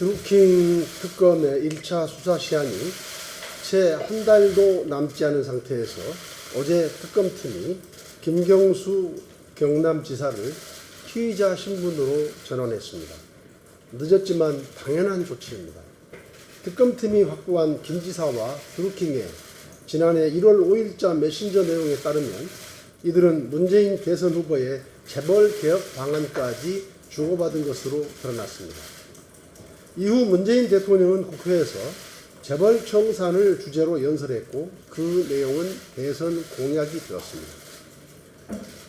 드루킹 특검의 1차 수사 시한이 채 한 달도 남지 않은 상태에서 어제 특검팀이 김경수 경남지사를 피의자 신분으로 전환했습니다. 늦었지만 당연한 조치입니다. 특검팀이 확보한 김 지사와 드루킹의 지난해 1월 5일자 메신저 내용에 따르면 이들은 문재인 대선 후보의 재벌 개혁 방안까지 주고받은 것으로 드러났습니다. 이후 문재인 대통령은 국회에서 재벌 청산을 주제로 연설했고 그 내용은 대선 공약이 되었습니다.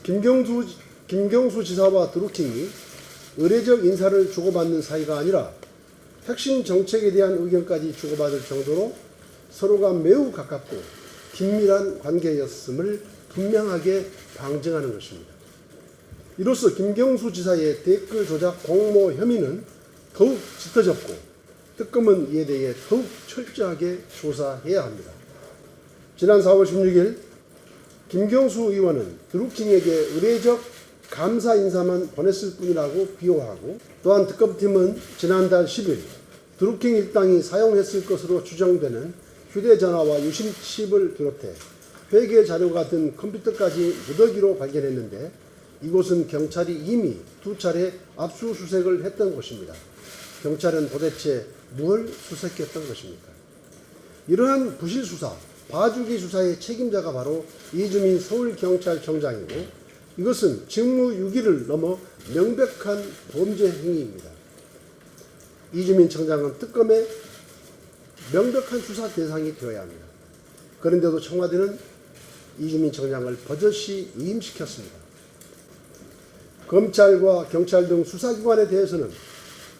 김경수, 김경수 지사와 드루킹이 의례적 인사를 주고받는 사이가 아니라 핵심 정책에 대한 의견까지 주고받을 정도로 서로가 매우 가깝고 긴밀한 관계였음을 분명하게 방증하는 것입니다. 이로써 김경수 지사의 댓글 조작 공모 혐의는 더욱 짙어졌고 특검은 이에 대해 더욱 철저하게 조사해야 합니다. 지난 4월 16일 김경수 의원은 드루킹에게 의례적 감사 인사만 보냈을 뿐이라고 비호하고 또한 특검팀은 지난달 10일 드루킹 일당이 사용했을 것으로 추정되는 휴대전화와 유심칩을 비롯해 회계 자료가 든 컴퓨터까지 무더기로 발견했는데 이곳은 경찰이 이미 두 차례 압수수색을 했던 곳입니다. 경찰은 도대체 뭘 수색했던 것입니까? 이러한 부실 수사, 봐주기 수사의 책임자가 바로 이주민 서울경찰청장이고 이것은 직무유기를 넘어 명백한 범죄 행위입니다. 이주민 청장은 특검의 명백한 수사 대상이 되어야 합니다. 그런데도 청와대는 이주민 청장을 버젓이 위임시켰습니다. 검찰과 경찰 등 수사기관에 대해서는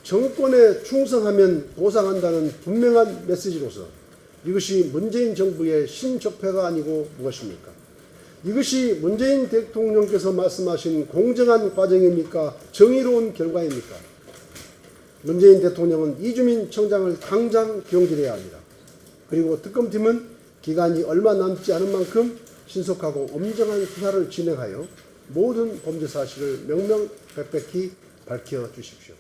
정권에 충성하면 보상한다는 분명한 메시지로서 이것이 문재인 정부의 신적폐가 아니고 무엇입니까? 이것이 문재인 대통령께서 말씀하신 공정한 과정입니까? 정의로운 결과입니까? 문재인 대통령은 이주민 청장을 당장 경질해야 합니다. 그리고 특검팀은 기간이 얼마 남지 않은 만큼 신속하고 엄정한 수사를 진행하여 모든 범죄 사실을 명명백백히 밝혀 주십시오.